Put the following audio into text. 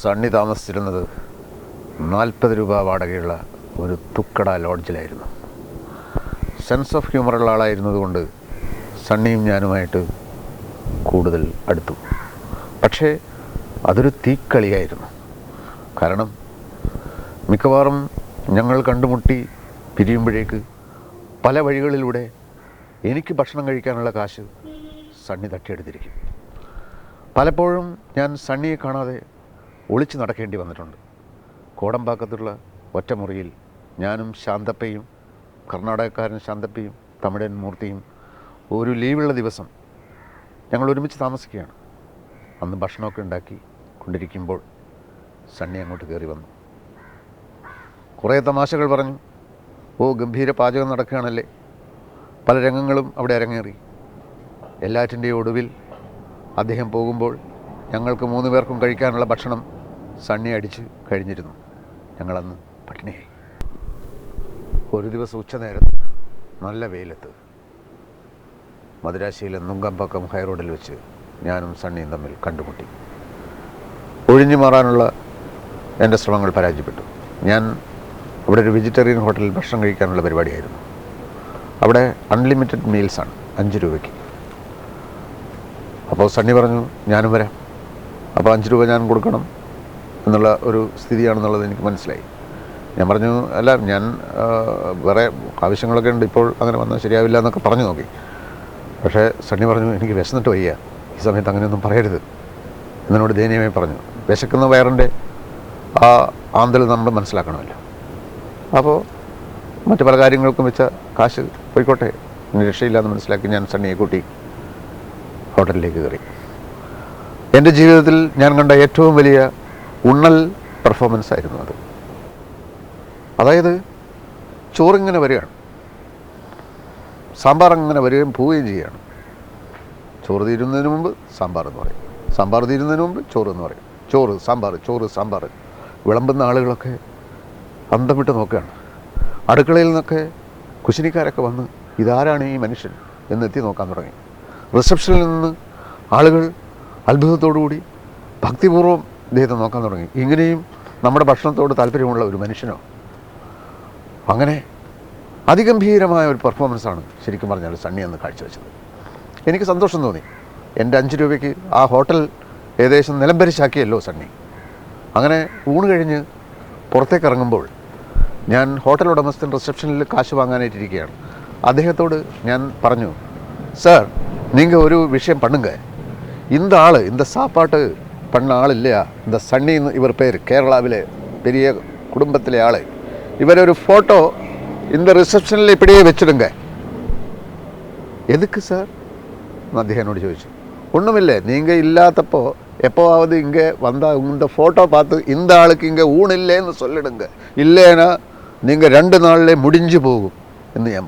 സണ്ണി താമസിച്ചിരുന്നത് നാൽപ്പത് രൂപ വാടകയുള്ള ഒരു തുക്കട ലോഡ്ജിലായിരുന്നു. സെൻസ് ഓഫ് ഹ്യൂമറുള്ള ആളായിരുന്നതുകൊണ്ട് സണ്ണിയും ഞാനുമായിട്ട് കൂടുതൽ അടുത്തു. പക്ഷേ അതൊരു തീക്കളിയായിരുന്നു. കാരണം മിക്കവാറും ഞങ്ങൾ കണ്ടുമുട്ടി പിരിയുമ്പോഴേക്ക് പല വഴികളിലൂടെ എനിക്ക് ഭക്ഷണം കഴിക്കാനുള്ള കാശ് സണ്ണി തട്ടിയെടുത്തിരിക്കും. പലപ്പോഴും ഞാൻ സണ്ണിയെ കാണാതെ ഒളിച്ച് നടക്കേണ്ടി വന്നിട്ടുണ്ട്. കോടമ്പാക്കത്തുള്ള ഒറ്റമുറിയിൽ ഞാനും ശാന്തപ്പയും കർണാടകക്കാരൻ ശാന്തപ്പയും തമിഴൻ മൂർത്തിയും ഒരു ലീവുള്ള ദിവസം ഞങ്ങൾ ഒരുമിച്ച് താമസിക്കുകയാണ്. അന്ന് ഭക്ഷണമൊക്കെ ഉണ്ടാക്കി കൊണ്ടിരിക്കുമ്പോൾ സണ്ണി അങ്ങോട്ട് കയറി വന്നു. കുറേ തമാശകൾ പറഞ്ഞു. ഓ ഗംഭീര പാചകം നടക്കുകയാണല്ലേ? പല രംഗങ്ങളും അവിടെ അരങ്ങേറി. എല്ലാറ്റിന്റെയും ഒടുവിൽ അദ്ദേഹം പോകുമ്പോൾ ഞങ്ങൾക്ക് മൂന്ന് പേർക്കും കഴിക്കാനുള്ള ഭക്ഷണം സണ്ണി അടിച്ച് കഴിഞ്ഞിരുന്നു. ഞങ്ങളന്ന് പട്ടിണിയായി. ഒരു ദിവസം ഉച്ചനേരത്ത് നല്ല വെയിലത്ത് മദുരാശിയിലെ നുങ്കമ്പക്കം ഹൈറോഡിൽ വെച്ച് ഞാനും സണ്ണിയും തമ്മിൽ കണ്ടുമുട്ടി. ഒഴിഞ്ഞു മാറാനുള്ള എന്റെ ശ്രമങ്ങൾ പരാജയപ്പെട്ടു. ഞാൻ അവിടെ ഒരു വെജിറ്റേറിയൻ ഹോട്ടലിൽ ഭക്ഷണം കഴിക്കാനുള്ള പരിപാടിയായിരുന്നു. അവിടെ അൺലിമിറ്റഡ് മീൽസാണ് അഞ്ച് രൂപയ്ക്ക്. അപ്പോൾ സണ്ണി പറഞ്ഞു ഞാനും വരാം. അപ്പോൾ അഞ്ച് രൂപ ഞാൻ കൊടുക്കണം എന്നുള്ള ഒരു സ്ഥിതിയാണെന്നുള്ളത് എനിക്ക് മനസ്സിലായി. ഞാൻ പറഞ്ഞു അല്ല ഞാൻ വേറെ ആവശ്യങ്ങളൊക്കെ ഉണ്ട്. ഇപ്പോൾ അങ്ങനെ വന്നാൽ ശരിയാവില്ല എന്നൊക്കെ പറഞ്ഞു നോക്കി. പക്ഷേ സണ്ണി പറഞ്ഞു എനിക്ക് വിശന്നിട്ട് വയ്യ. ഈ സമയത്ത് അങ്ങനെയൊന്നും പറയരുത്. എന്നോട് ദയനീയമായി പറഞ്ഞു വിശക്കുന്ന വയറിന്റെ ആ ആന്തൽ നമ്മൾ മനസ്സിലാക്കണമല്ലോ. അപ്പോൾ മറ്റു പല കാര്യങ്ങൾക്കും വെച്ച കാശ് പോയിക്കോട്ടെ. രക്ഷയില്ലാന്ന് മനസ്സിലാക്കി ഞാൻ സണ്ണിയെ കൂട്ടി. ഹോട്ടലിലേക്ക് കയറി. എന്റെ ജീവിതത്തിൽ ഞാൻ കണ്ട ഏറ്റവും വലിയ ഉണ്ണൽ പെർഫോമൻസ് ആയിരുന്നു അത്. അതായത് ചോറിങ്ങനെ വരികയാണ്. സാമ്പാർ അങ്ങനെ വരികയും പോവുകയും ചെയ്യുകയാണ് ചോറ് തീരുന്നതിന് മുമ്പ് സാമ്പാർ എന്ന് പറയും. സാമ്പാർ തീരുന്നതിന് മുമ്പ് ചോറ് എന്ന് പറയും. ചോറ് സാമ്പാർ ചോറ് സാമ്പാർ. വിളമ്പുന്ന ആളുകളൊക്കെ അന്തം വിട്ട് നോക്കുകയാണ്. അടുക്കളയിൽ നിന്നൊക്കെ കുശിനിക്കാരൊക്കെ വന്ന് ഇതാരാണ് ഈ മനുഷ്യൻ? എന്നെത്തി നോക്കാൻ തുടങ്ങി. റിസപ്ഷനിൽ നിന്ന് ആളുകൾ അത്ഭുതത്തോടുകൂടി ഭക്തിപൂർവം ദേഹത്തെ നോക്കാൻ തുടങ്ങി. ഇങ്ങനെയും നമ്മുടെ ഭക്ഷണത്തോട് താല്പര്യമുള്ള ഒരു മനുഷ്യനോ? അങ്ങനെ അതിഗംഭീരമായ ഒരു പെർഫോമൻസാണ് ശരിക്കും പറഞ്ഞാൽ സണ്ണി എന്ന് കാഴ്ചവെച്ചത്. എനിക്ക് സന്തോഷം തോന്നി. എന്റെ അഞ്ച് രൂപയ്ക്ക് ആ ഹോട്ടൽ ഏകദേശം നിലംപരിശാക്കിയല്ലോ സണ്ണി. അങ്ങനെ ഊണ് കഴിഞ്ഞ് പുറത്തേക്ക് ഇറങ്ങുമ്പോൾ ഞാൻ ഹോട്ടൽ ഉടമസ്ഥൻ റിസപ്ഷനിൽ കാശ് വാങ്ങാനായിട്ടിരിക്കുകയാണ്. അദ്ദേഹത്തോട് ഞാൻ പറഞ്ഞു സാർ നിങ്ങൾ ഒരു விஷயம் பண்ணுங்க இந்த ஆள் இந்த சாப்பாட்டு பண்ண ஆள் இல்லையா இந்த சன்னின்னு இவர் பேர் கேரளாவிலே பெரிய குடும்பத்திலே ஆள் இவர் ஒரு ஃபோட்டோ இந்த ரிசப்ஷனில் இப்படியே வச்சிடுங்க எதுக்கு சார் എന്ന് അദ്ദേഹം എന്നോട് ചോദിച്ചു ഒന്നുമില്ല നിങ്ങൾ ഇല്ലാത്തപ്പോൾ எப்போவாவது இங்கே வந்தால் இந்த ஃபோட்டோ பார்த்து இந்த ஆளுக்கு இங்கே ஊன் இல்லைன்னு சொல்லிடுங்க இல்லைன்னா நீங்கள் ரெண்டு நாளிலே முடிஞ்சு போகும் എന്ന് ഞാൻ പറഞ്ഞു